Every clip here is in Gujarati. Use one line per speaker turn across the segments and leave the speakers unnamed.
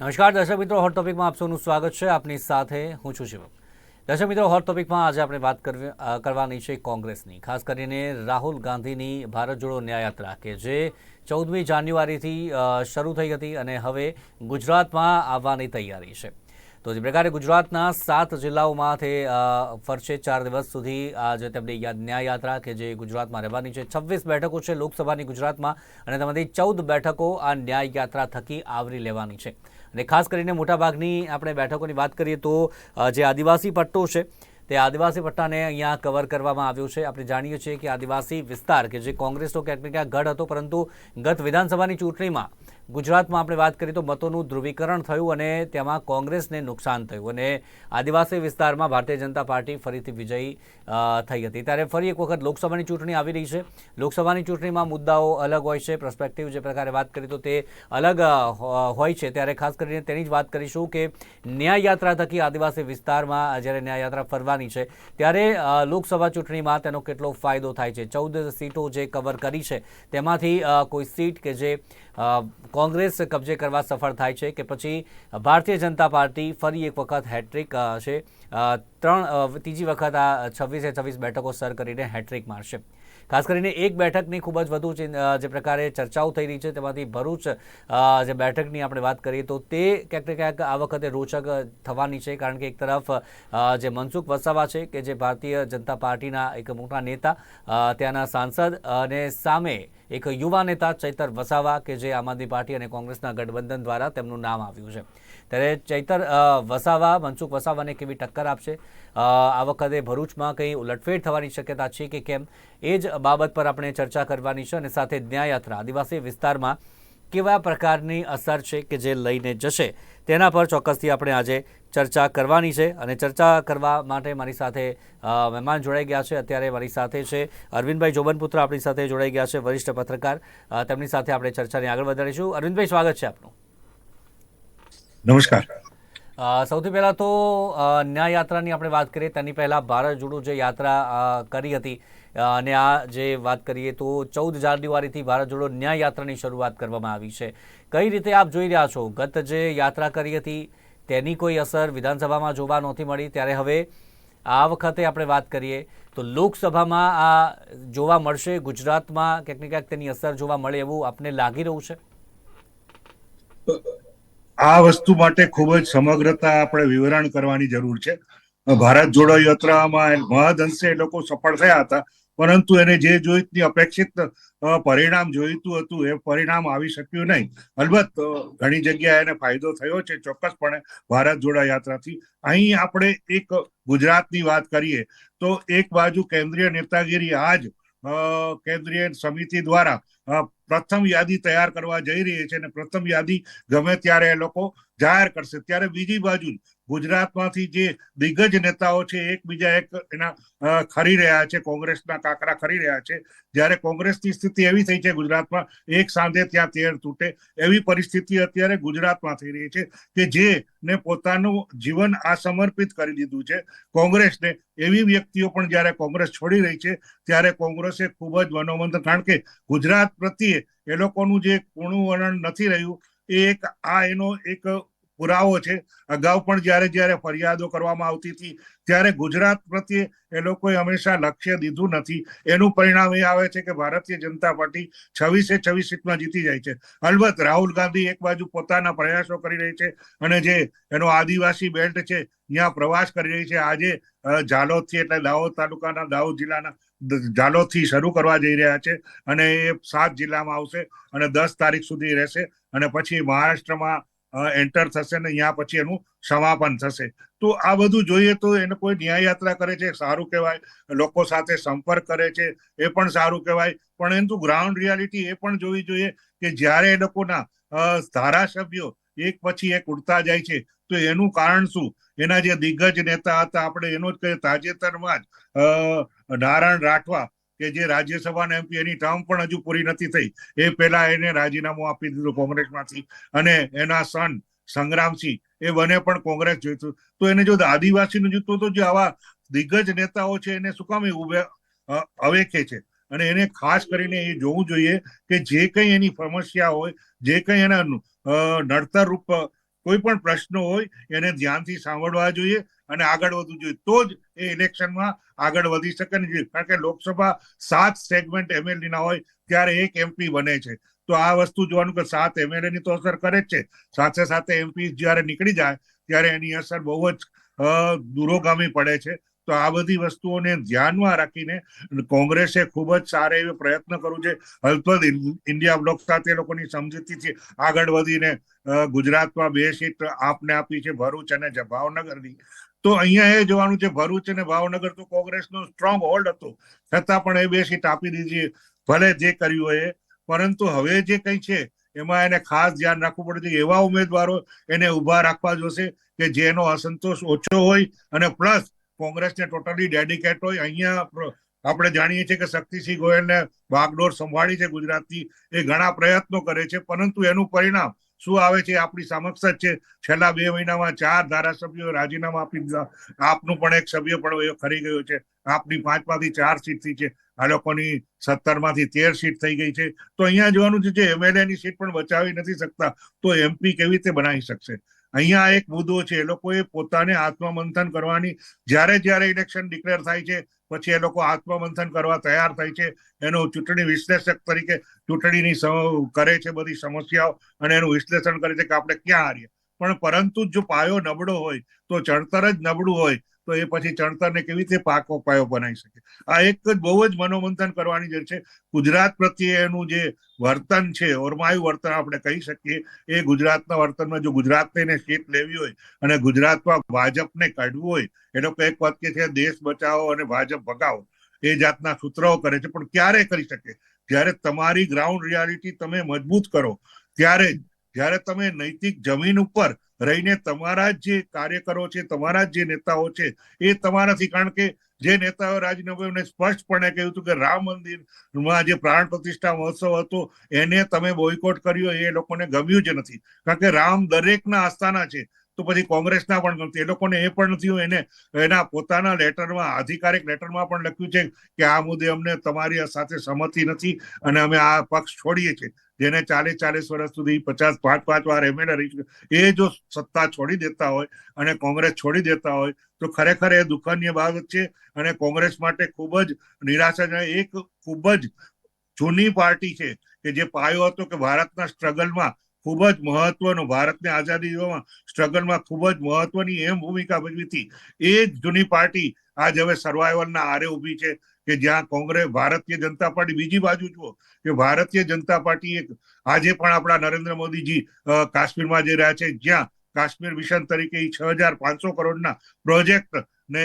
નમસ્કાર, દર્શક મિત્રો હોટ ટોપિકમાં આપ સ્વાગત છે. આપની સાથે હું છું શિવમ. દર્શક મિત્રો હોટ ટોપિકમાં આજે આપણે વાત કરવી કરવાની છે કોંગ્રેસની. ખાસ કરીને રાહુલ ગાંધીની ભારત જોડો ન્યાયયાત્રા કે જે ચૌદમી જાન્યુઆરીથી શરૂ થઈ હતી અને હવે ગુજરાતમાં આવવાની તૈયારી છે. તો જે પ્રકારે ગુજરાતના સાત જિલ્લાઓમાં તે ફરશે ચાર દિવસ સુધી આ જે તેમની ન્યાયયાત્રા કે જે ગુજરાતમાં રહેવાની છે. છવ્વીસ બેઠકો છે લોકસભાની ગુજરાતમાં અને તેમાંથી ચૌદ બેઠકો આ ન્યાયયાત્રા થકી આવરી લેવાની છે. અને ખાસ કરીને મોટાભાગની આપણે બેઠકોની વાત કરીએ તો જે આદિવાસી પટ્ટો છે, તે આદિવાસી પટ્ટાને અહીંયા કવર કરવામાં આવ્યું છે. આપણે જાણીએ છીએ કે આદિવાસી વિસ્તાર કે જે કોંગ્રેસનો ક્યાંક ગઢ હતો, પરંતુ ગત વિધાનસભાની ચૂંટણીમાં ગુજરાતમાં આપણે વાત કરીએ તો મતોનું ધ્રુવીકરણ થયું અને તેમાં કોંગ્રેસને નુકસાન થયું અને આદિવાસી વિસ્તારમાં ભારતીય જનતા પાર્ટી ફરીથી વિજયી થઈ હતી. ત્યારે ફરી એક વખત લોકસભાની ચૂંટણી આવી રહી છે. લોકસભાની ચૂંટણીમાં મુદ્દાઓ અલગ હોય છે પ્રસ્પેક્ટિવ જે પ્રકારે વાત કરી તો તે અલગ હોય છે. ત્યારે ખાસ કરીને તેની જ વાત કરીશું કે ન્યાયયાત્રા થકી આદિવાસી વિસ્તારમાં જ્યારે ન્યાય યાત્રા ફરવાની છે, ત્યારે લોકસભા ચૂંટણીમાં તેનો કેટલો ફાયદો થાય છે? ચૌદ સીટો જે કવર કરી છે, તેમાંથી કોઈ સીટ કે જે કોંગ્રેસ કબજે કરવા સફળ થાય છે કે પછી ભારતીય જનતા પાર્ટી ફરી એક વખત હેટ્રિક છે. ત્રણ ત્રીજી વખત આ છવ્વીસે છવ્વીસ બેઠકો સર કરીને હેટ્રિક મારશે. ખાસ કરીને એક બેઠકની ખૂબ જ વધુ જે પ્રકારે ચર્ચાઓ થઈ રહી છે તેમાંથી ભરૂચ જે બેઠકની આપણે વાત કરીએ તો તે ક્યાંક ક્યાંક આ વખતે રોચક થવાની છે કારણ કે એક તરફ જે મનસુખ વસાવા છે કે જે ભારતીય જનતા પાર્ટીના એક મોટા નેતા ત્યાંના સાંસદ અને સામે એક યુવા નેતા ચૈતર વસાવા કે જે આમ આદમી પાર્ટી અને કોંગ્રેસના ગઠબંધન દ્વારા તેમનું નામ આવ્યું છે. ત્યારે ચૈતર વસાવા, મનસુખ વસાવાને કેવી ટક્કર આપશે? આ વખતે ભરૂચમાં કંઈ ઉલટફેર થવાની શક્યતા છે કે કેમ? એ જ બાબત પર આપણે ચર્ચા કરવાની છે અને સાથે ન્યાયયાત્રા, આદિવાસી વિસ્તારમાં કેવા પ્રકારની અસર છે કે જે લઈને જશે? તેના પર ચોક્કસથી આપણે આજે ચર્ચા કરવાની છે અને ચર્ચા કરવા માટે મારી સાથે મહેમાન જોડાઈ ગયા છે. અત્યારે મારી સાથે છે અરવિંદભાઈ જોબનપુત્ર આપણી સાથે જોડાઈ ગયા છે વરિષ્ઠ પત્રકાર. તેમની સાથે આપણે ચર્ચાને આગળ વધારીશું. અરવિંદભાઈ સ્વાગત છે આપનું.
નમસ્કાર.
સૌથી પહેલાં તો ન્યાય યાત્રાની આપણે વાત કરીએ. તેની પહેલાં ભારત જોડો જે યાત્રા કરી હતી અને આ જે વાત કરીએ તો ચૌદ જાન્યુઆરીથી ભારત જોડો ન્યાય યાત્રાની શરૂઆત કરવામાં આવી છે. કઈ રીતે આપ જોઈ રહ્યા છો? ગત જે યાત્રા કરી હતી તેની કોઈ અસર વિધાનસભામાં જોવા નહોતી મળી. ત્યારે હવે આ વખતે આપણે વાત કરીએ તો લોકસભામાં આ જોવા મળશે. ગુજરાતમાં ક્યાંક ને ક્યાંક તેની અસર જોવા મળે એવું આપને લાગી રહ્યું છે?
આ વસ્તુ માટે ખૂબ જ સમગ્રતા આપણે વિવરણ કરવાની જરૂર છે. ભારત જોડો યાત્રામાં મહદઅંશે એ લોકો સફળ થયા હતા. પરંતુ એને જે જોઈતની અપેક્ષિત પરિણામ જોઈતું હતું એ પરિણામ આવી શક્યું નહીં. અલબત્ત ઘણી જગ્યાએ એને ફાયદો થયો છે. ચોક્કસપણે ભારત જોડા યાત્રાથી. અહીં આપણે એક ગુજરાતની વાત કરીએ તો એક બાજુ કેન્દ્રીય નેતાગીરી આજ કેન્દ્રીય સમિતિ દ્વારા પ્રથમ યાદી તૈયાર કરવા જઈ રહી છે અને પ્રથમ યાદી ગમે ત્યારે એ લોકો જાહેર કરશે. ત્યારે બીજી બાજુ ગુજરાતમાંથી જે દિગ્ગજ નેતાઓ છે, એકબીજા એક એના ખરી રહ્યા છે, કોંગ્રેસના કાકરા ખરી રહ્યા છે. જ્યારે કોંગ્રેસની સ્થિતિ એવી થઈ છે ગુજરાતમાં, એક સાંધે ત્યાં તેર તૂટે. એવી પરિસ્થિતિ અત્યારે ગુજરાતમાં થઈ રહી છે કે જે ને પોતાનું જીવન આ સમર્પિત કરી દીધું છે. કોંગ્રેસને એવી વ્યક્તિઓ પણ જ્યારે કોંગ્રેસ છોડી રહી છે, ત્યારે કોંગ્રેસે ખૂબ જ મનોમંથ કારણ કે ગુજરાત પ્રત્યે એ લોકોનું જે કુણું વલણ નથી રહ્યું, એ એક, આ એનો એક પુરાવો છે. અગાઉ પણ જ્યારે જ્યારે ફરિયાદો કરવામાં આવતી હતી, ત્યારે ગુજરાત પ્રત્યે એ લોકોએ હંમેશા લક્ષ્ય દીધું નથી. એનું પરિણામ એ આવે છે કે ભારતીય જનતા પાર્ટી છવ્વીસે છવ્વીસ સીટમાં જીતી જાય છે. અલબત્ત રાહુલ ગાંધી એક બાજુ પોતાના પ્રયાસો કરી રહી છે અને જે એનો આદિવાસી બેલ્ટ છે ત્યાં પ્રવાસ કરી રહી છે. આજે ઝાલોદથી એટલે દાહોદ તાલુકાના, દાહોદ જિલ્લાના ઝાલોદથી શરૂ કરવા જઈ રહ્યા છે અને એ સાત જિલ્લામાં આવશે અને દસ તારીખ સુધી રહેશે અને પછી મહારાષ્ટ્રમાં એન્ટર થશે ને ત્યાં પછી એનું સમાપન થશે. તો આ બધું જોઈએ તો એને કોઈ ન્યાય યાત્રા કરે છે, સારું કહેવાય, લોકો સાથે સંપર્ક કરે છે, એ પણ સારું કહેવાય. પણ એનું ગ્રાઉન્ડ રિયાલિટી એ પણ જોવી જોઈએ કે જ્યારે એ લોકોના ધારાસભ્યો એક પછી એક ઉડતા જાય છે, તો એનું કારણ શું? એના જે દિગ્ગજ નેતા હતા, આપણે એનો જ કહીએ તાજેતરમાં જ નારાયણ રાઠવા કે જે રાજ્યસભાના એમપી એની ટર્મ પણ હજુ પૂરી નથી થઈ. એ પહેલા એને રાજીનામું આપી દીધું કોંગ્રેસમાંથી. અને એના સન સંગ્રામસિંહ, એ બને પણ કોંગ્રેસ જોઈતું તો એને જો આદિવાસીનું જોઈતું તો જે આવા દિગ્ગજ નેતાઓ છે એને શું કામ ઉભે અવેખે છે? અને એને ખાસ કરીને એ જોવું જોઈએ કે જે કંઈ એની સમસ્યા હોય, જે કંઈ એના નડતરરૂપ નડતર રૂપ કોઈ પણ પ્રશ્નો હોય, એને ધ્યાનથી સાંભળવા જોઈએ. અને આગળ વધવું જોઈએ. તો જ એ ઇલેક્શનમાં આગળ વધી શકે ને કારણ કે લોકસભા સાત સેગમેન્ટ એમએલએ ના હોય, ત્યારે એક એમપી બને છે. તો આ વસ્તુ જોવાનું કે સાત એમએલએ ની તો અસર કરે જ છે. સાથે સાથે એમપી જ્યારે નીકળી જાય, ત્યારે એની અસર બહુ જ દૂરોગામી પડે છે. તો આ બધી વસ્તુઓને ધ્યાનમાં રાખીને કોંગ્રેસે ખૂબ જ સારા એવો પ્રયત્ન કરવું છે. હલપદ ઇન્ડિયા બ્લોક સાથે લોકોની સમજૂતીથી આગળ વધીને ગુજરાતમાં બે સીટ આપને આપી છે ભરૂચ અને ભાવનગરની તો અહીંયા એ જોવાનું છે, ભરૂચ અને ભાવનગર તો કોંગ્રેસનો સ્ટ્રોંગ હોલ્ડ હતો. છતાં પણ એ બે સીટ આપી દીધી, ભલે જે કર્યું એ. પરંતુ હવે જે કંઈ છે, એમાં એને ખાસ ધ્યાન રાખવું પડે છે એવા ઉમેદવારો એને ઊભા રાખવા જોશે કે જેનો અસંતોષ ઓછો હોય અને પ્લસ કોંગ્રેસને ટોટલી ડેડિકેટ હોય. અહીંયા આપણે જાણીએ છીએ કે શક્તિસિંહ ગોયલને બાગડોર સંભાળી છે ગુજરાતની. એ ઘણા પ્રયત્નો કરે છે, પરંતુ એનું પરિણામ શું આવે છે? આપણી સમક્ષ જ છે. છેલ્લા બે મહિનામાં ચાર ધારાસભ્યો રાજીનામા આપી દીધા. આપનું પણ એક સભ્ય પણ ખરી ગયો છે. આપની પાંચમાંથી ચાર સીટ થઈ છે. આ લોકોની સત્તરમાંથી તેર સીટ થઈ ગઈ છે. તો અહીંયા જોવાનું છે એમએલએ ની સીટ પણ બચાવી નથી શકતા. તો એમપી કેવી રીતે બનાવી શકશે? અહીંયા એક મુદ્દો છે, એ લોકોએ પોતાને આત્મમંથન કરવાની, જ્યારે જ્યારે ઇલેક્શન ડિક્લેર થાય છે, પછી એ લોકો આત્મમંથન કરવા તૈયાર થાય છે, એનો ચૂંટણી વિશ્લેષક તરીકે ચૂંટણીની કરે છે બધી સમસ્યાઓ, અને એનું વિશ્લેષણ કરે છે કે આપણે ક્યાં હારીએ. પણ પરંતુ જો પાયો નબળો હોય, તો ચણતર જ નબળું હોય તો એ પછી ચણતરને કેવી રીતે પાકો પાયો બનાવી શકે? આ એક જ બહુ જ મનોમંથન કરવાની જરૂર છે. ગુજરાત પ્રત્યે એનું જે વર્તન છે, ઓરમાયું વર્તન આપણે કહી શકીએ. એ ગુજરાતના વર્તનમાં જો ગુજરાતને એને શીત લેવી હોય અને ગુજરાતમાં ભાજપને કાઢવું હોય એનો એક કે છે, દેશ બચાવો અને ભાજપ ભગાવો. એ જાતના સૂત્રો કરે છે. પણ ક્યારે કરી શકે? જ્યારે તમારી ગ્રાઉન્ડ રિયાલિટી તમે મજબૂત કરો, ત્યારે જ જ્યારે તમે નૈતિક જમીન ઉપર રહીને તમારા જ જે કાર્યકરો છે, તમારા જ જે નેતાઓ છે, એ તમારાથી, કારણ કે જે નેતાઓ રાજીનામાને સ્પષ્ટપણે કહ્યું હતું કે રામ મંદિરમાં જે પ્રાણ પ્રતિષ્ઠા મહોત્સવ હતો, એને તમે બોયકોટ કર્યો, એ લોકોને ગમ્યું જ નથી. કારણ કે રામ દરેકના આસ્થાના છે, તો પછી કોંગ્રેસના પણ ગમતી એ લોકોને એ પણ નથી, એને, એના પોતાના લેટરમાં, આધિકારિક લેટરમાં પણ લખ્યું છે કે આ મુદ્દે અમને તમારી સાથે સંમતિ નથી અને અમે આ પક્ષ છોડીએ છીએ. જેને ચાલીસ ચાલીસ વર્ષ સુધી પચાસ પાંચ પાંચ વાર એમએલએ એ જો સત્તા છોડી દેતા હોય અને કોંગ્રેસ છોડી દેતા હોય, તો ખરેખર એ દુઃખનીય બાબત છે અને કોંગ્રેસ માટે ખૂબ જ નિરાશાજનક, એક ખૂબ જ જૂની પાર્ટી છે કે જે પાયો હતો કે ભારતના સ્ટ્રગલમાં ખૂબ જ મહત્વનો, ભારતને આઝાદી દેવામાં સ્ટ્રગલમાં ખૂબ જ મહત્વની એમ ભૂમિકા ભજવી હતી. એ જ જૂની પાર્ટી આજ હવે સર્વાઈવલના આરે ઊભી છે. કે જ્યાં કોંગ્રેસ, ભારતીય જનતા પાર્ટી, બીજી બાજુ જુઓ કે ભારતીય જનતા પાર્ટી એક આજે પણ આપણા નરેન્દ્ર મોદીજી કાશ્મીરમાં જઈ રહ્યા છે. જ્યાં કાશ્મીર મિશન તરીકે છ હજાર પાંચસો કરોડના પ્રોજેક્ટ ને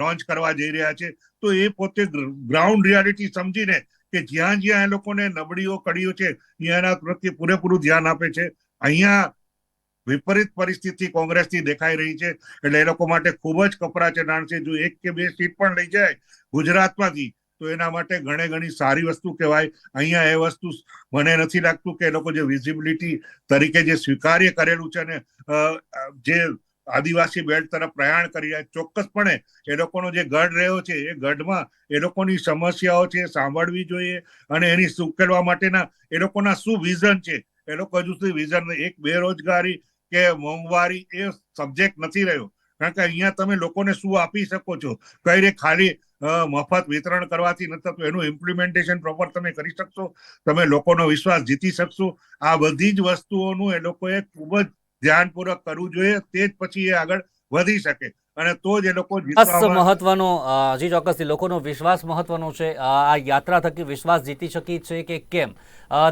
લોન્ચ કરવા જઈ રહ્યા છે. તો એ પોતે ગ્રાઉન્ડ રિયાલિટી સમજીને કે જ્યાં જ્યાં એ લોકોને નબળીઓ કડીઓ છે ત્યાં એના પ્રત્યે પૂરેપૂરું ધ્યાન આપે છે. અહીંયા વિપરીત પરિસ્થિતિ કોંગ્રેસની દેખાઈ રહી છે. એટલે એ લોકો માટે ખૂબ જ કપરા છે જો એક કે બે સીટ પણ લઈ જાય ગુજરાતમાંથી, તો એના માટે ઘણે ઘણી સારી વસ્તુ કહેવાય. અહીંયા એ વસ્તુ મને નથી લાગતું કે એ લોકો જે વિઝિબિલિટી તરીકે જે સ્વીકાર્ય કરેલું છે ને જે આદિવાસી બેલ્ટ તરફ પ્રયાણ કરી રહ્યા ચોક્કસપણે એ લોકોનો જે ગઢ રહ્યો છે, એ ગઢમાં એ લોકોની સમસ્યાઓ છે, સાંભળવી જોઈએ અને એની ઉકેલવા માટેના એ લોકોના શું વિઝન છે? એ લોકો હજુ સુધી વિઝન એક બેરોજગારી કે મોંઘવારી એ સબ્જેક્ટ નથી રહ્યો. કારણ કે અહીંયા તમે લોકોને શું આપી શકો છો? કઈ રીતે ખાલી મફત વિતરણ કરવાથી નથી થતું એનું ઇમ્પ્લિમેન્ટેશન પ્રોપર તમે કરી શકશો? તમે લોકોનો વિશ્વાસ જીતી શકશો? આ બધી જ વસ્તુઓનું એ લોકોએ ખૂબ જ ધ્યાનપૂર્વક કરવું જોઈએ. તે જ પછી એ આગળ વધી શકે. અને તો જ એ લોકો
મહત્વનો જી ચોક્કસથી લોકોનો વિશ્વાસ મહત્વનો છે. આ યાત્રા થકી વિશ્વાસ જીતી શકી છે કે કેમ?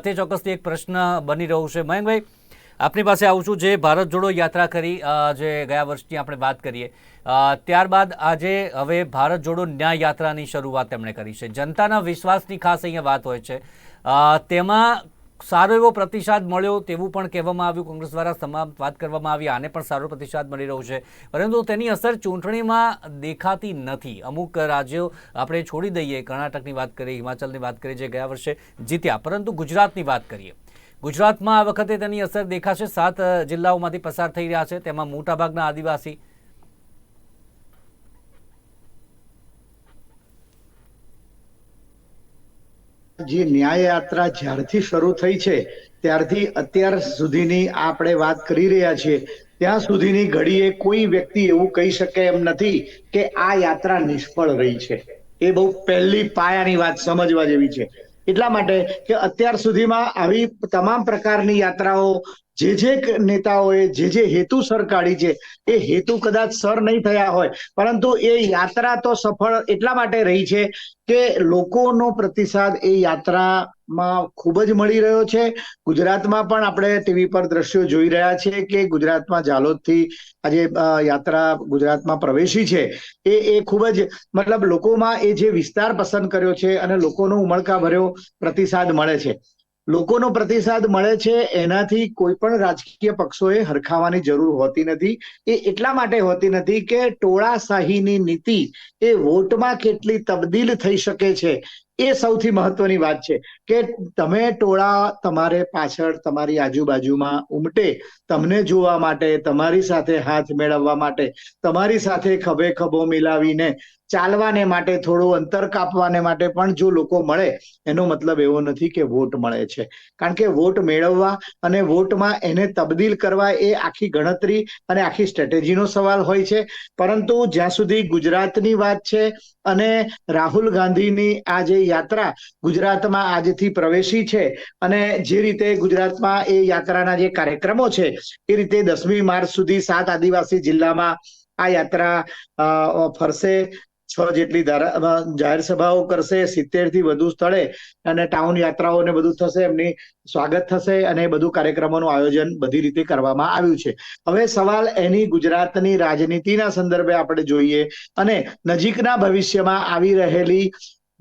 તે ચોક્કસથી એક પ્રશ્ન બની રહ્યું છે. મયંકભાઈ આપની પાસે આવું છું જે ભારત જોડો યાત્રા કરી જે ગયા વર્ષની આપણે વાત કરીએ ત્યારબાદ આજે હવે ભારત જોડો ન્યાય યાત્રાની શરૂઆત તેમણે કરી છે. જનતાના વિશ્વાસની ખાસ અહીંયા વાત હોય છે. તેમાં સારો એવો પ્રતિસાદ મળ્યો તેવું પણ કહેવામાં આવ્યું. કોંગ્રેસ દ્વારા તમામ વાત કરવામાં આવી, આને પણ સારો પ્રતિસાદ મળી રહ્યો છે. પરંતુ તેની અસર ચૂંટણીમાં દેખાતી નથી. અમુક રાજ્યો આપણે છોડી દઈએ. કર્ણાટકની વાત કરીએ, હિમાચલની વાત કરીએ, જે ગયા વર્ષે જીત્યા. પરંતુ ગુજરાતની વાત કરીએ ગુજરાતમાં આ વખતે તેની અસર દેખાશે. સાત જિલ્લાઓમાંથી પસાર થઈ રહ્યા છે. તેમાં મોટાભાગના આદિવાસી
જે ન્યાય જ્યારથી શરૂ થઈ છે, ત્યારથી અત્યાર સુધીની આપણે વાત કરી રહ્યા છીએ. ત્યાં સુધીની ઘડીએ કોઈ વ્યક્તિ એવું કહી શકે એમ નથી કે આ યાત્રા નિષ્ફળ રહી છે. એ બહુ પહેલી પાયાની વાત સમજવા જેવી છે. એટલા માટે કે અત્યાર સુધીમાં આવી તમામ પ્રકારની યાત્રાઓ જે જે નેતાઓએ, જે જે હેતુ સર કાઢી છે, એ હેતુ કદાચ સર નહીં થયા હોય. પરંતુ એ યાત્રા તો સફળ એટલા માટે રહી છે કે લોકોનો પ્રતિસાદ એ યાત્રામાં ખૂબ જ મળી રહ્યો છે. ગુજરાતમાં પણ આપણે ટીવી પર દ્રશ્યો જોઈ રહ્યા છીએ કે ગુજરાતમાં જાલોદથી આજે યાત્રા ગુજરાતમાં પ્રવેશી છે. એ એ ખૂબ જ, મતલબ લોકોમાં એ જે વિસ્તાર પસંદ કર્યો છે અને લોકોનો ઉમળકા ભર્યો પ્રતિસાદ મળે છે. લોકોનો પ્રતિસાદ મળે છે એનાથી કોઈ પણ રાજકીય પક્ષોએ હરખાવાની જરૂર હોતી નથી. એ એટલા માટે હોતી નથી કે ટોળાશાહીની નીતિ એ વોટમાં કેટલી તબદીલ થઈ શકે છે એ સૌથી મહત્વની વાત છે. કે તમે ટોળા તમારે પાછળ તમારી આજુબાજુમાં ઉમટે, તમને જોવા માટે, તમારી સાથે હાથ મેળવવા માટે, તમારી સાથે ખભે ખભો મિલાવીને, ચાલવાને માટે, થોડું અંતર કાપવાને માટે પણ જો લોકો મળે, એનો મતલબ એવો નથી કે વોટ મળે છે. કારણ કે વોટ મેળવવા અને વોટમાં એને તબદીલ કરવા એ આખી ગણતરી અને આખી સ્ટ્રેટેજીનો સવાલ હોય છે. પરંતુ જ્યાં સુધી ગુજરાતની વાત છે અને રાહુલ ગાંધીની આ જે યાત્રા ગુજરાતમાં આજથી પ્રવેશી છે અને જે રીતે ગુજરાતમાં એ યાત્રાના જે કાર્યક્રમો છે, એ રીતે દસમી માર્ચ સુધી સાત આદિવાસી જિલ્લામાં આ યાત્રા ફરશે. છ જેટલી જાહેર સભાઓ કરશે, સિત્તેરથી વધુ સ્થળે અને ટાઉન યાત્રાઓ ને બધું થશે, એમની સ્વાગત થશે અને બધું કાર્યક્રમોનું આયોજન બધી રીતે કરવામાં આવ્યું છે. હવે સવાલ એની ગુજરાતની રાજનીતિના સંદર્ભે આપણે જોઈએ અને નજીકના ભવિષ્યમાં આવી રહેલી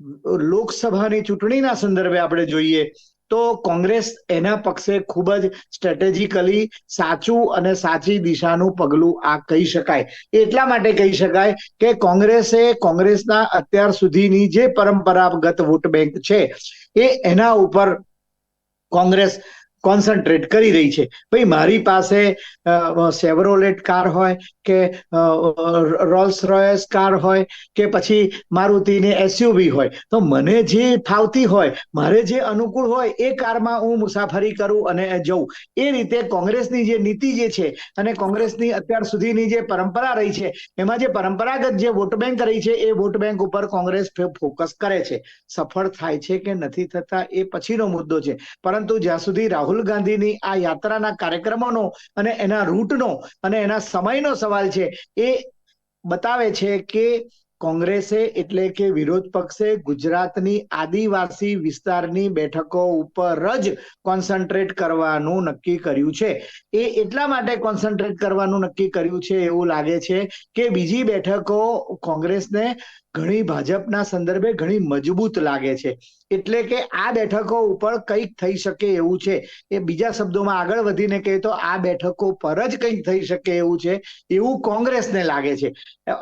લોકસભાની ચૂંટણીના સંદર્ભે આપણે જોઈએ તો કોંગ્રેસ એના પક્ષે ખૂબ જ સ્ટ્રેટેજિકલી સાચું અને સાચી દિશાનું પગલું આ કહી શકાય. એટલા માટે કહી શકાય કે કોંગ્રેસે કોંગ્રેસના અત્યાર સુધીની જે પરંપરાગત વોટ બેંક છે, એ એના ઉપર કોંગ્રેસ કોન્સન્ટ્રેટ કરી રહી છે. ભાઈ, મારી પાસે સેવરોલેટ કાર હોય કે રોલ્સ રોયસ કાર હોય કે પછી મારુતિની એસયુવી હોય. તો મને જે ફાવતી હોય, મારે જે અનુકૂળ હોય એ કારમાં હું મુસાફરી કરું અને જઉં. એ રીતે કોંગ્રેસની જે નીતિ જે છે અને કોંગ્રેસની અત્યાર સુધીની જે પરંપરા રહી છે, એમાં જે પરંપરાગત જે વોટ બેંક રહી છે, એ વોટ બેંક ઉપર કોંગ્રેસ ફોકસ કરે છે. સફળ થાય છે કે નથી થતા એ પછીનો મુદ્દો છે. પરંતુ જ્યાં સુધી રાહુલ ગાંધીની આ યાત્રાના કાર્યક્રમોનો અને એના રૂટનો અને એના સમયનો સવાલ છે, એ બતાવે છે કે કોંગ્રેસે એટલે કે વિરોધ પક્ષે ગુજરાતની આદિવાસી વિસ્તારની બેઠકો ઉપર જ કોન્સન્ટ્રેટ કરવાનું નક્કી કર્યું છે. એ એટલા માટે કોન્સન્ટ્રેટ કરવાનું નક્કી કર્યું છે એવું લાગે છે કે બીજી બેઠકો કોંગ્રેસને ઘણી ભાજપના સંદર્ભે ઘણી મજબૂત લાગે છે. એટલે કે આ બેઠકો ઉપર કંઈક થઈ શકે એવું છે. એ બીજા શબ્દોમાં આગળ વધીને કહે તો આ બેઠકો પર જ કંઈક થઈ શકે એવું છે, એવું કોંગ્રેસને લાગે છે.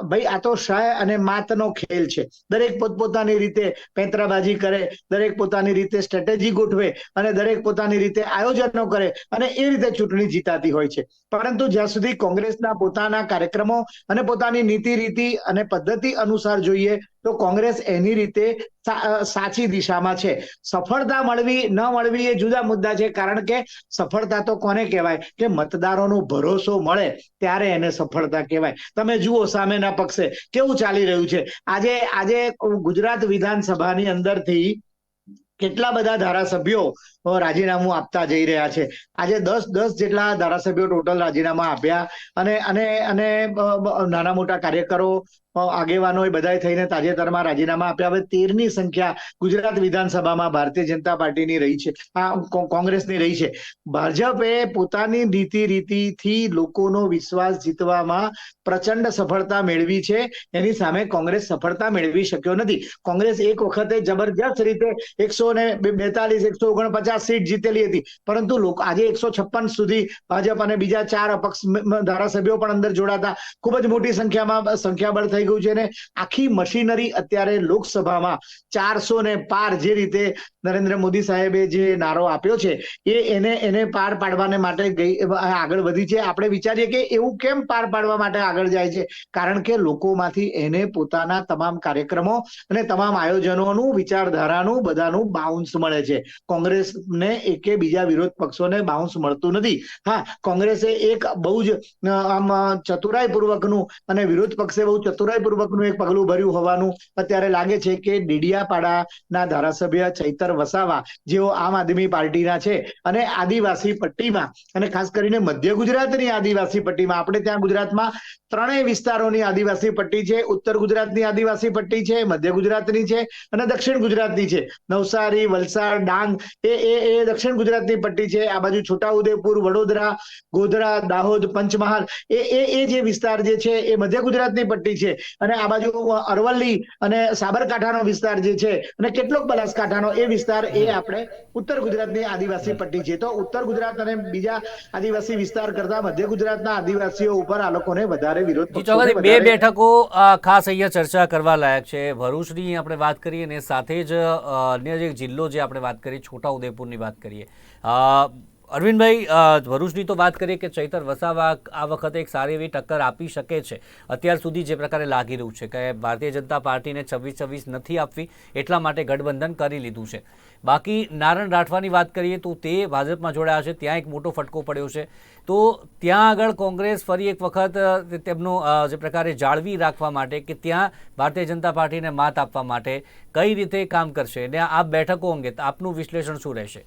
ભાઈ, આ તો શય અને માતનો ખેલ છે. દરેક પોતપોતાની રીતે પેંતરાબાજી કરે, દરેક પોતાની રીતે સ્ટ્રેટેજી ગોઠવે અને દરેક પોતાની રીતે આયોજનો કરે અને એ રીતે ચૂંટણી જીતાતી હોય છે. પરંતુ જ્યાં સુધી કોંગ્રેસના પોતાના કાર્યક્રમો અને પોતાની નીતિ રીતિ અને પદ્ધતિ અનુસાર જોઈએ તો કોંગ્રેસ એની રીતે સાચી દિશામાં છે. સફળતા મળવી, ન મળવી એ જુદા મુદ્દા છે. કારણ કે સફળતા તો કોને કહેવાય? કે મતદારોનો ભરોસો મળે ત્યારે એને સફળતા કહેવાય. તમે જુઓ સામેના પક્ષે કેવું ચાલી રહ્યું છે. આજે આજે ગુજરાત વિધાનસભાની અંદરથી કેટલા બધા ધારાસભ્યો રાજીનામું આપતા જઈ રહ્યા છે. આજે દસ દસ જેટલા ધારાસભ્યો ટોટલ રાજીનામા આપ્યા અને અને અને નાના મોટા કાર્યકરો અ, આગેવાનો એ બધાએ થઈને તાજેતરમાં રાજીનામા આપ્યા. હવે તેરની સંખ્યા ગુજરાત વિધાનસભામાં ભારતીય જનતા પાર્ટીની રહી છે. આ કોંગ્રેસની રહી છે. ભાજપે પોતાની નીતિ રીતિથી લોકોનો વિશ્વાસ જીતવામાં પ્રચંડ સફળતા મેળવી છે. એની સામે કોંગ્રેસ સફળતા મેળવી શક્યો નથી. કોંગ્રેસ એક વખતે જબરજસ્ત રીતે એકસો ને બેતાલીસ એકસો ઓગણપચાસ સીટ જીતેલી હતી. પરંતુ લોકો આજે એકસો છપ્પન સુધી ભાજપ અને બીજા ચાર અપક્ષ ધારાસભ્યો પણ અંદર જોડાતા. ખૂબ જ મોટી સંખ્યામાં સંખ્યાબળ થઈ થઈ ગયું છે ને આખી મશીનરી અત્યારે લોકસભામાં ચારસો ને પાર જે રીતે નરેન્દ્ર મોદી સાહેબે જે નારો આપ્યો છે, એ એને એને પાર પાડવાને માટે ગઈ, આગળ વધી છે. આપણે વિચારીએ કે એવું કેમ પાર પાડવા માટે આગળ જાય છે? કારણ કે લોકોમાંથી એને પોતાના તમામ કાર્યક્રમો અને તમામ આયોજનોનું, વિચારધારાનું, બધાનું બાઉન્સ મળે છે. કોંગ્રેસને એકે બીજા વિરોધ પક્ષોને બાઉન્સ મળતું નથી. હા, કોંગ્રેસે એક બહુ જ આમ ચતુરાઈ પૂર્વકનું અને વિરોધ પક્ષે બહુ ચતુરાઈ પૂર્વકનું એક પગલું ભર્યું હોવાનું અત્યારે લાગે છે કે ડેડિયાપાડાના ધારાસભ્ય ચૈતર વસાવા જેઓ આમ આદમી પાર્ટીના છે અને આદિવાસી પટ્ટીમાં અને ખાસ કરીને મધ્ય ગુજરાતની આદિવાસી પટ્ટીમાં. આપણે ત્યાં ગુજરાતમાં ત્રણેય વિસ્તારોની આદિવાસી પટ્ટી છે, ઉત્તર ગુજરાતની આદિવાસી પટ્ટી છે, મધ્ય ગુજરાતની છે અને દક્ષિણ ગુજરાતની છે. નવસારી, વલસાડ, ડાંગ એ એ એ દક્ષિણ ગુજરાતની પટ્ટી છે. આ બાજુ છોટાઉદેપુર, વડોદરા, ગોધરા, દાહોદ, પંચમહાલ એ એ એ જે વિસ્તાર જે છે એ મધ્ય ગુજરાતની પટ્ટી છે. અને આ બાજુ અરવલ્લી અને સાબરકાંઠાનો વિસ્તાર જે છે અને કેટલોક બનાસકાંઠાનો એ વિસ્તાર એ આપણે ઉત્તર ગુજરાતની આદિવાસી પટ્ટી છે. તો ઉત્તર ગુજરાત અને બીજા આદિવાસી વિસ્તાર કરતા મધ્ય ગુજરાતના આદિવાસીઓ ઉપર આ લોકોને વધારે વિરોધ
બે બેઠકો ખાસ અહીંયા ચર્ચા કરવા લાયક છે. ભરૂચની આપણે વાત કરીએ અને સાથે જ અન્ય જે જિલ્લો જે આપણે વાત કરીએ છોટાઉદેપુરની વાત કરીએ. અરવિંદભાઈ ભરૂચની તો વાત કરીએ કે ચૈતર વસાવા આ વખતે એક સારી એવી ટક્કર આપી શકે છે. અત્યાર સુધી જે પ્રકારે લાગી રહ્યું છે કે ભારતીય જનતા પાર્ટીને છવ્વીસ છવ્વીસ નથી આપવી, એટલા માટે ગઠબંધન કરી લીધું છે. બાકી નારણ રાઠવાની વાત કરીએ તો તે ભાજપમાં જોડાયા છે, ત્યાં એક મોટો ફટકો પડ્યો છે. તો ત્યાં આગળ કોંગ્રેસ ફરી એક વખત તેમનો જે પ્રકારે જાળવી રાખવા માટે કે ત્યાં ભારતીય જનતા પાર્ટીને માત આપવા માટે કઈ રીતે કામ કરશે? અને આ બેઠકો અંગે આપનું વિશ્લેષણ શું રહેશે?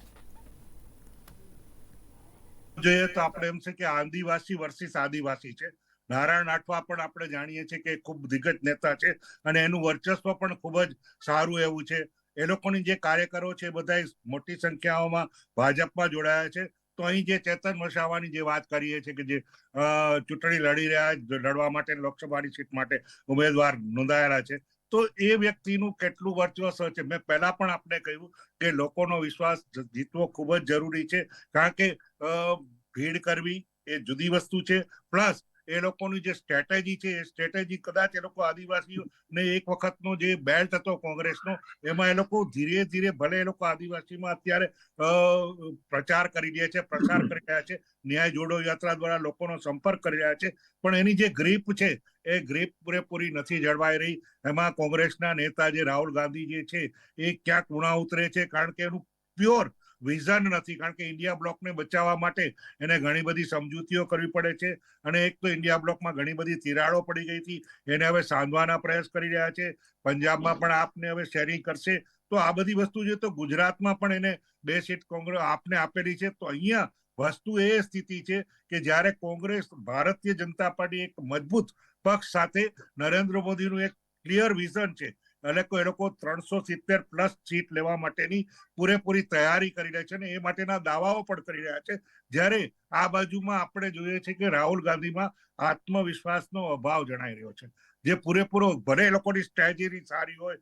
જોઈએ તો આપણે એમ છે કે આદિવાસી વર્સિસ આદિવાસી છે. નારાયણ આઠવા પણ આપણે જાણીએ છીએ કે ખૂબ દિગ્ગજ નેતા છે અને એનું વર્ચસ્વ પણ ખૂબ જ સારું એવું છે. એ લોકોની જે કાર્યકરો છે બધા મોટી સંખ્યાઓમાં ભાજપમાં જોડાયા છે. તો અહીં જે ચેતન વસાવાની જે વાત કરીએ છીએ કે જે ચૂંટણી લડી રહ્યા, લડવા માટે લોકસભાની સીટ માટે ઉમેદવાર નોંધાયેલા છે. તો એ વ્યક્તિનું કેટલું વર્ચસ્વ છે? મેં પહેલા પણ આપણે કહ્યું કે લોકોનો વિશ્વાસ જીતવો ખૂબ જ જરૂરી છે. કારણ કે ભીડ કરવી એ જુદી વસ્તુ છે. પ્લસ એ લોકોની જે સ્ટ્રેટેજી છે, એ સ્ટ્રેટેજી કદાચ એ લોકો આદિવાસીઓને એક વખતનો જે બેલ્ટ હતો કોંગ્રેસનો, એમાં એ લોકો ધીરે ધીરે ભલે એ લોકો આદિવાસીમાં અત્યારે પ્રચાર કરી રહ્યા છે પ્રચાર કરી રહ્યા છે, ન્યાય જોડો યાત્રા દ્વારા લોકોનો સંપર્ક કરી રહ્યા છે, પણ એની જે ગ્રીપ છે, એ ગ્રીપ પૂરેપૂરી નથી જળવાઈ રહી. એમાં કોંગ્રેસના નેતા જે રાહુલ ગાંધી જે છે, એ ક્યાંક ઉણા ઉતરે છે, કારણ કે એનું પ્યોર વિઝન નથી, કારણ કે ઇન્ડિયા બ્લોકને બચાવવા માટે એને ઘણી બધી સમજૂતીઓ કરવી પડે છે. અને એક તો ઇન્ડિયા બ્લોકમાં ઘણી બધી તિરાડો પડી ગઈ હતી. એને હવે સાંધવાના પ્રયાસ કરી રહ્યા છે. પંજાબમાં પણ આપને હવે શેરિંગ કરશે. તો આ બધી વસ્તુ છે, તો ગુજરાતમાં પણ એને બે સીટ કોંગ્રેસ આપને આપેલી છે. તો અહીંયા વસ્તુ એ સ્થિતિ છે કે જ્યારે કોંગ્રેસ ભારતીય જનતા પાર્ટી એક મજબૂત પક્ષ સાથે નરેન્દ્ર મોદીનું એક ક્લિયર વિઝન છે એટલે એ લોકો ત્રણસો સિત્તેર પ્લસ સીટ લેવા માટેની પૂરેપૂરી તૈયારી કરી રહ્યા છે અને એ માટેના દાવાઓ પણ કરી રહ્યા છે. જ્યારે આ બાજુમાં આપણે જોઈએ છે કે રાહુલ ગાંધીમાં આત્મવિશ્વાસનો અભાવ જણાઈ રહ્યો છે. જે પૂરેપૂરો ભલે એ લોકોની સ્ટ્રેટેજી સારી હોય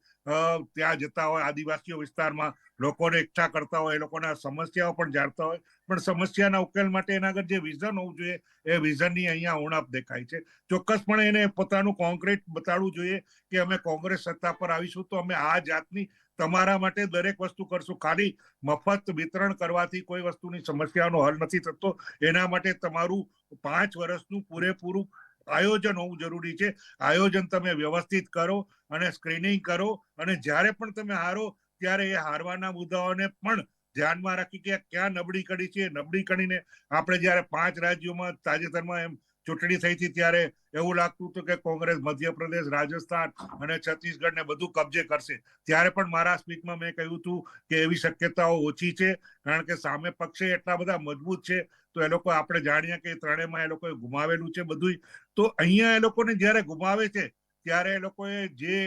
ત્યાં જતા હોય, આદિવાસીઓ વિસ્તારમાં લોકોને એકઠા કરતા હોય, એ લોકોના સમસ્યાઓ પણ જાણતા હોય, પણ સમસ્યાના ઉકેલ માટે એના આગળ જે વિઝન હોવું જોઈએ, એ વિઝનની અહીંયા ઉણપ દેખાય છે. ચોક્કસપણે એને પોતાનું કોન્ક્રીટ બતાડવું જોઈએ કે અમે કોંગ્રેસ સત્તા પર આવીશું તો અમે આ જાતની તમારા માટે દરેક વસ્તુ કરશું. ખાલી મફત વિતરણ કરવાથી કોઈ વસ્તુની સમસ્યાનો હલ નથી થતો. એના માટે તમારું પાંચ વર્ષનું પૂરેપૂરું આયોજન હોવું જરૂરી છે. આયોજન તમે વ્યવસ્થિત કરો અને સ્ક્રીનિંગ કરો અને જ્યારે પણ તમે હારો ત્યારે એ હારવાના મુદ્દાઓને પણ ધ્યાનમાં રાખી કે ક્યાં નબળી કડી છે, નબળી કડીને આપણે જ્યારે પાંચ રાજ્યોમાં તાજેતરમાં એમ ચૂંટણી થઈ હતી ત્યારે એવું લાગતું હતું કે કોંગ્રેસ, મધ્યપ્રદેશ, રાજસ્થાન અને છત્તીસગઢ ને બધું કબજે કરશે. ત્યારે પણ મારા સ્પીચમાં મેં કહ્યું હતું કે એવી શક્યતાઓ ઓછી છે, કારણ કે સામે પક્ષે એટલા બધા મજબૂત છે તો એ લોકો આપણે જાણીએ કે ત્રણેયમાં એ લોકોએ ગુમાવેલું છે બધું તો અહીંયા એ લોકોને જ્યારે ગુમાવે છે, ત્યારે એ લોકોએ જે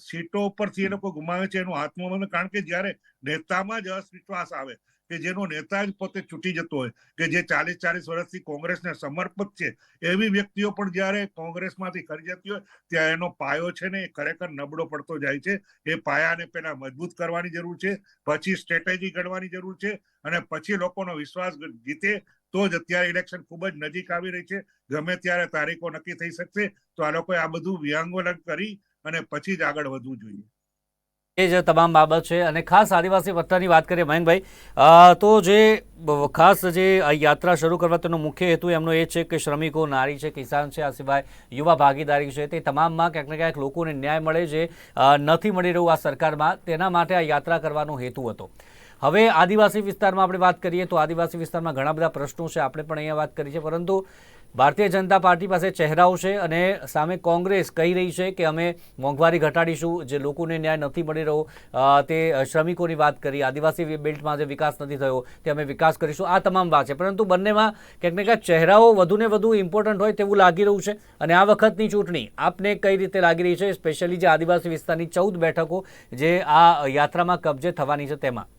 સીટો ઉપરથી એ લોકો ગુમાવે છે એનું આત્મબંધ કારણ કે જ્યારે નેતામાં જ અવિશ્વાસ આવે કે જેનો નેતા જ પોતે છૂટી જતો હોય, કે જે ચાલીસ ચાલીસ વર્ષથી કોંગ્રેસને સમર્પિત છે, એવી વ્યક્તિઓ પણ જ્યારે કોંગ્રેસમાંથી ખરી જતી હોય, ત્યાં એનો પાયો છે ને એ ખરેખર નબળો પડતો જાય છે. એ પાયાને પેલા મજબૂત કરવાની જરૂર છે, પછી સ્ટ્રેટેજી ઘડવાની જરૂર છે, અને પછી લોકોનો વિશ્વાસ જીતે, તો જ અત્યારે ઇલેક્શન ખૂબ જ નજીક આવી રહી છે. ગમે ત્યારે તારીખો નક્કી થઈ શકશે, તો આ લોકોએ આ બધું વ્યાંગોલન કરી અને પછી જ આગળ વધવું જોઈએ.
એ જ તમામ બાબત છે. અને ખાસ આદિવાસી વત્તાની વાત કરીએ મયંકભાઈ તો જે ખાસ જે યાત્રા શરૂ કરવા તેનો મુખ્ય હેતુ એમનો એ છે કે શ્રમિકો, નારી છે, કિસાન છે, આ સિવાય યુવા ભાગીદારી છે. તે તમામમાં ક્યાંક ને ક્યાંક લોકોને ન્યાય મળે જે નથી મળી રહ્યું આ સરકારમાં. તેના માટે આ યાત્રા કરવાનો હેતુ હતો. હવે આદિવાસી વિસ્તારમાં આપણે વાત કરીએ તો આદિવાસી વિસ્તારમાં ઘણા બધા પ્રશ્નો છે. આપણે પણ અહીંયા વાત કરી છે. પરંતુ ભારતીય જનતા પાર્ટી પાસે ચહેરાઓ છે અને સામે કોંગ્રેસ કહી રહી છે કે અમે મોંઘવારી ઘટાડીશું, જે લોકોને ન્યાય નથી મળી રહ્યો. તે શ્રમિકોની વાત કરી, આદિવાસી બેલ્ટમાં જે વિકાસ નથી થયો, તે અમે વિકાસ કરીશું. આ તમામ વાત છે. પરંતુ બંનેમાં ક્યાંક ને ક્યાંક ચહેરાઓ વધુને વધુ ઇમ્પોર્ટન્ટ હોય તેવું લાગી રહ્યું છે. અને આ વખતની ચૂંટણી આપને કઈ રીતે લાગી રહી છે? સ્પેશિયલી જે આદિવાસી વિસ્તારની ચૌદ બેઠકો જે આ યાત્રામાં કબજે થવાની છે તેમાં.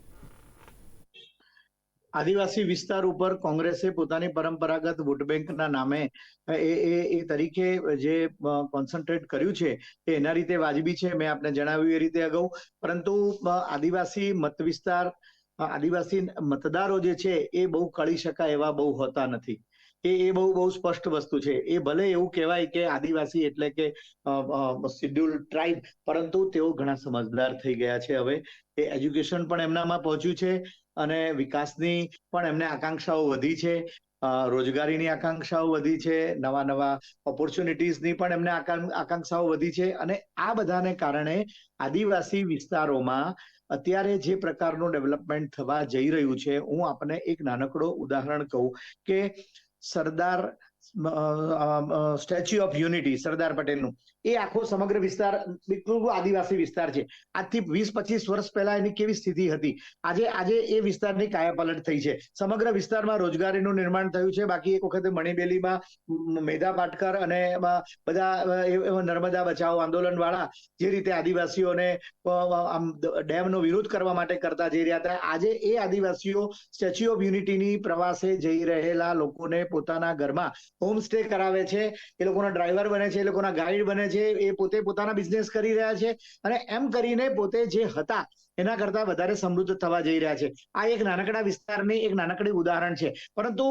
આદિવાસી વિસ્તાર ઉપર કોંગ્રેસે પોતાની પરંપરાગત વોટ બેંકના નામે એ એ તરીકે જે કોન્સન્ટ્રેટ કર્યું છે, એ એના રીતે વાજબી છે, મેં આપને જણાવ્યું એ રીતે અગાઉ. પરંતુ આદિવાસી મત વિસ્તાર આદિવાસી મતદારો જે છે, એ બહુ કળી શકાય એવા બહુ હોતા નથી. એ એ બહુ બહુ સ્પષ્ટ વસ્તુ છે. એ ભલે એવું કહેવાય કે આદિવાસી એટલે કે શિડ્યુલ ટ્રાઇબ, પરંતુ તેઓ ઘણા સમજદાર થઈ ગયા છે હવે. એ એજ્યુકેશન પણ એમનામાં પહોંચ્યું છે. અને વિકાસની પણ એમને આકાંક્ષાઓ વધી છે. રોજગારીની આકાંક્ષાઓ વધી છે. નવા નવા ઓપોર્ચ્યુનિટીઝની પણ એમને આકાંક્ષાઓ વધી છે. અને આ બધાને કારણે આદિવાસી વિસ્તારોમાં અત્યારે જે પ્રકારનું ડેવલપમેન્ટ થવા જઈ રહ્યું છે, હું આપને એક નાનકડો ઉદાહરણ કહું કે Sardar statue of unity Sardar પટેલનું. એ આખો સમગ્ર વિસ્તાર, બિલકુલ આદિવાસી વિસ્તાર છે. આજથી વીસ પચીસ વર્ષ પહેલા એની કેવી સ્થિતિ હતી? આજે આજે એ વિસ્તારની કાયાપલટ થઈ છે. સમગ્ર વિસ્તારમાં રોજગારીનું નિર્માણ થયું છે. બાકી એક વખતે મણિબેલીમાં મેધા પાટકર અને બધા નર્મદા બચાવો આંદોલન વાળા જે રીતે આદિવાસીઓને ડેમનો વિરોધ કરવા માટે કરતા જઈ રહ્યા હતા, આજે એ આદિવાસીઓ સ્ટેચ્યુ ઓફ યુનિટીની પ્રવાસે જઈ રહેલા લોકોને પોતાના ઘરમાં હોમ સ્ટે કરાવે છે. એ લોકોના ડ્રાઈવર બને છે, એ લોકોના ગાઈડ બને છે. એ પોતે પોતાના બિઝનેસ કરી રહ્યા છે અને એમ કરીને પોતે જે હતા એના કરતા વધારે સમૃદ્ધ થવા જઈ રહ્યા છે. આ એક નાનકડા વિસ્તારની એક નાનકડી ઉદાહરણ છે. પરંતુ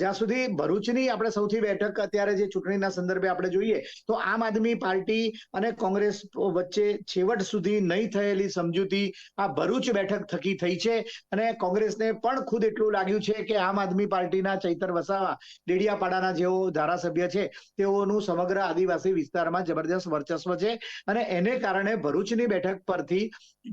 જ્યાં સુધી ભરૂચની આપણે સૌથી બેઠક અત્યારે જે ચૂંટણીના સંદર્ભે આપણે જોઈએ, તો આમ આદમી પાર્ટી અને કોંગ્રેસ વચ્ચે છેવટ સુધી નહીં થયેલી સમજૂતી આ ભરૂચ બેઠક થકી થઈ છે. અને કોંગ્રેસને પણ ખુદ એટલું લાગ્યું છે કે આમ આદમી પાર્ટીના ચૈતર વસાવા, ડેડિયાપાડાના જેઓ ધારાસભ્ય છે, તેઓનું સમગ્ર આદિવાસી વિસ્તારમાં જબરદસ્ત વર્ચસ્વ છે. અને એને કારણે ભરૂચની બેઠક પરથી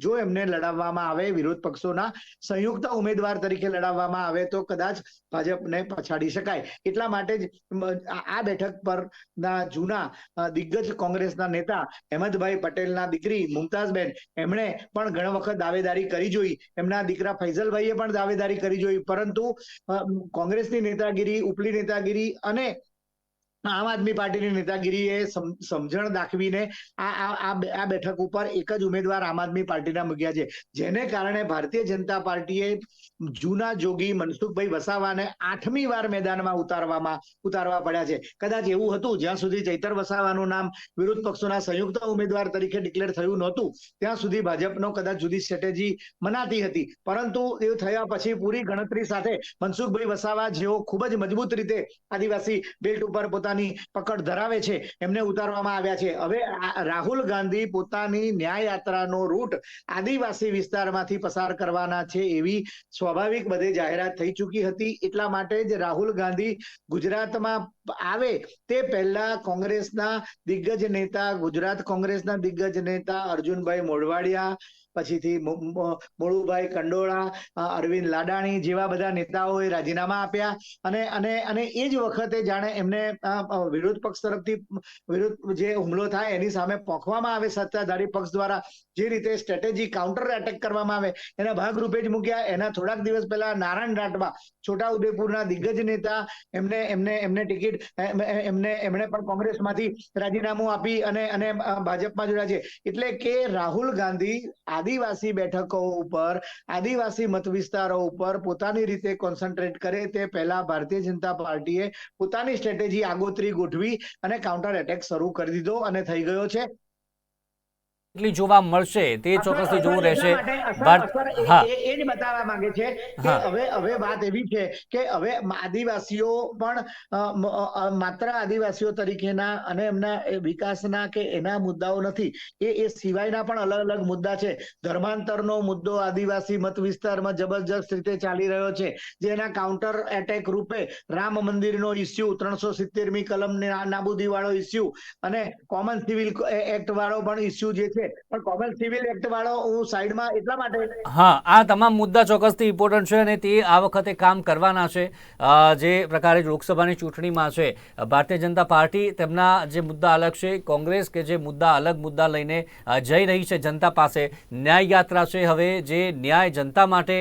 જો એમને લડાવવામાં આવે, વિરોધ પક્ષોના સંયુક્ત ઉમેદવાર તરીકે લડાવવામાં આવે તો કદાચ ભાજપને પછાડી શકાય. એટલા માટે જ આ બેઠક પર ના જૂના દિગ્ગજ કોંગ્રેસના નેતા અહેમદભાઈ પટેલના દીકરી મુમતાઝબેન, એમણે પણ ઘણા વખત દાવેદારી કરી જોઈ. એમના દીકરા ફૈઝલભાઈએ પણ દાવેદારી કરી જોઈ. પરંતુ કોંગ્રેસની નેતાગીરી, ઉપલી નેતાગીરી અને આમ આદમી પાર્ટીની એ સમજણ દાખવીને આ આ બેઠક ઉપર એક જ ઉમેદવાર આમ આદમી પાર્ટીના મૂક્યા છે. જેને કારણે ભારતીય જનતા પાર્ટીએ જૂના જોગી મનસુખભાઈ વસાવાને આઠમી વાર મેદાનમાં ઉતારવામાં, ઉતારવા પડ્યા છે. કદાચ એવું હતું, જ્યાં સુધી ચૈતર વસાવાનું નામ વિરોધ પક્ષોના સંયુક્ત ઉમેદવાર તરીકે ડિક્લેર થયું નહોતું, ત્યાં સુધી ભાજપનો કદાચ જુદી સ્ટ્રેટેજી મનાતી હતી. પરંતુ એ થયા પછી પૂરી ગણતરી સાથે મનસુખભાઈ વસાવા જેઓ ખૂબ જ મજબૂત રીતે આદિવાસી બેલ્ટ ઉપર પોતાની પકડ ધરાવે છે, એમને ઉતારવામાં આવ્યા છે. હવે રાહુલ ગાંધી પોતાની ન્યાય યાત્રાનો રૂટ આદિવાસી વિસ્તારમાંથી પસાર કરવાના છે એવી સ્વાભાવિક બધે જાહેરાત થઈ ચૂકી હતી. એટલા માટે જ રાહુલ ગાંધી ગુજરાતમાં આવે તે પહેલા કોંગ્રેસના દિગ્ગજ નેતા, ગુજરાત કોંગ્રેસના દિગ્ગજ નેતા અર્જુનભાઈ મોઢવાડિયા પછીથી મોળુભાઈ, કંડોળા અરવિંદ લાડાણી જેવા બધા નેતાઓએ રાજીનામા આપ્યા અને અને અને એ જ વખતે જાણે એમને વિરોધ પક્ષ તરફથી, વિરોધ જે હુમલો થાય એની સામે પોખવામાં આવે સત્તાધારી પક્ષ દ્વારા જે રીતે સ્ટ્રેટેજી કાઉન્ટર એટેક કરવામાં આવે એના ભાગરૂપે જ મૂક્યા. એના થોડાક દિવસ પહેલા નારાયણ રાઠવા, છોટાઉદેપુરના દિગ્ગજ નેતા એમને એમને એમને ટિકિટ એમ- એમ- એમને, એમણે પણ કોંગ્રેસમાંથી રાજીનામું આપી અને અને ભાજપમાં જોડાયા છે. એટલે કે રાહુલ ગાંધી આદિવાસી બેઠકો ઉપર, આદિવાસી મત વિસ્તારો ઉપર પોતાની રીતે કોન્સન્ટ્રેટ કરે તે પહેલા ભારતીય જનતા પાર્ટીએ પોતાની સ્ટ્રેટેજી આગોતરી ગોઠવી અને કાઉન્ટર એટેક શરૂ કરી દીધો અને થઈ ગયો છે.
કેટલી જોવા મળશે તે ચોક્કસથી જોવું રહેશે.
એ-
હા.
એ- એ જ બતાવવા માંગે છે કે હવે હવે વાત એવી છે કે હવે આદિવાસીઓ પણ માત્ર આદિવાસીઓ તરીકેના અને એમના વિકાસના કે એના મુદ્દાઓ નથી. એ એ સિવાયના પણ અલગ અલગ મુદ્દા છે. ધર્માંતરનો મુદ્દો આદિવાસી મત વિસ્તારમાં જબરજસ્ત રીતે ચાલી રહ્યો છે. જેના કાઉન્ટર એટેક રૂપે રામ મંદિરનો ઇસ્યુ ત્રણસો સિત્તેરમી કલમ નાબૂદી વાળો ઇસ્યુ અને કોમન સિવિલ એક્ટ વાળો પણ ઇસ્યુ જે છે પણ કોમન સિવિલ એક્ટ વાળો હું સાઈડમાં એટલા માટે
હા, આ તમામ મુદ્દા ચોક્કસથી ઇમ્પોર્ટન્ટ છે અને તે આ વખતે કામ કરવાના છે. જે પ્રકારે લોકસભાની ચૂંટણીમાં છે, ભારતીય જનતા પાર્ટી તેમના જે મુદ્દા અલગ છે, કોંગ્રેસ કે જે મુદ્દા અલગ મુદ્દા લઈને જઈ રહી છે જનતા પાસે. ન્યાય યાત્રા છે હવે, જે ન્યાય જનતા માટે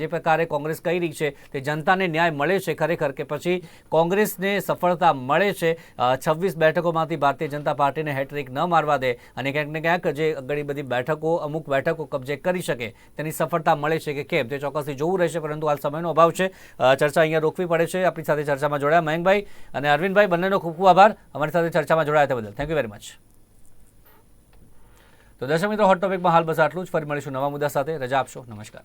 જે પ્રકારે કોંગ્રેસ કહી રહી છે, તે જનતાને ન્યાય મળે છે ખરેખર કે પછી કોંગ્રેસને સફળતા મળે છે. છવ્વીસ બેઠકોમાંથી ભારતીય જનતા પાર્ટીને હેટ્રિક ન મારવા દે અને ક્યાંક ને ક્યાંક જે ઘણી બધી બેઠકો, અમુક બેઠકો કબજે કરી શકે, તેની સફળતા મળે છે કે કેમ? તે ચોક્કસથી જોવું રહેશે, પરંતુ હાલ સમયનો અભાવ છે. ચર્ચા અહીંયા રોકવી પડે છે. આપણી સાથે ચર્ચામાં જોડાયા મયંકભાઈ અને અરવિંદભાઈ. બંનેનો ખૂબ ખૂબ આભાર. અમારી સાથે ચર્ચામાં જોડાયા તે બદલ. થેન્ક યુ વેરી મચ તો દર્શક મિત્રો હોટ ટોપિકમાં હાલ બસ આટલું જ. ફરી મળીશું નવા મુદ્દા સાથે. રજા આપશો. નમસ્કાર.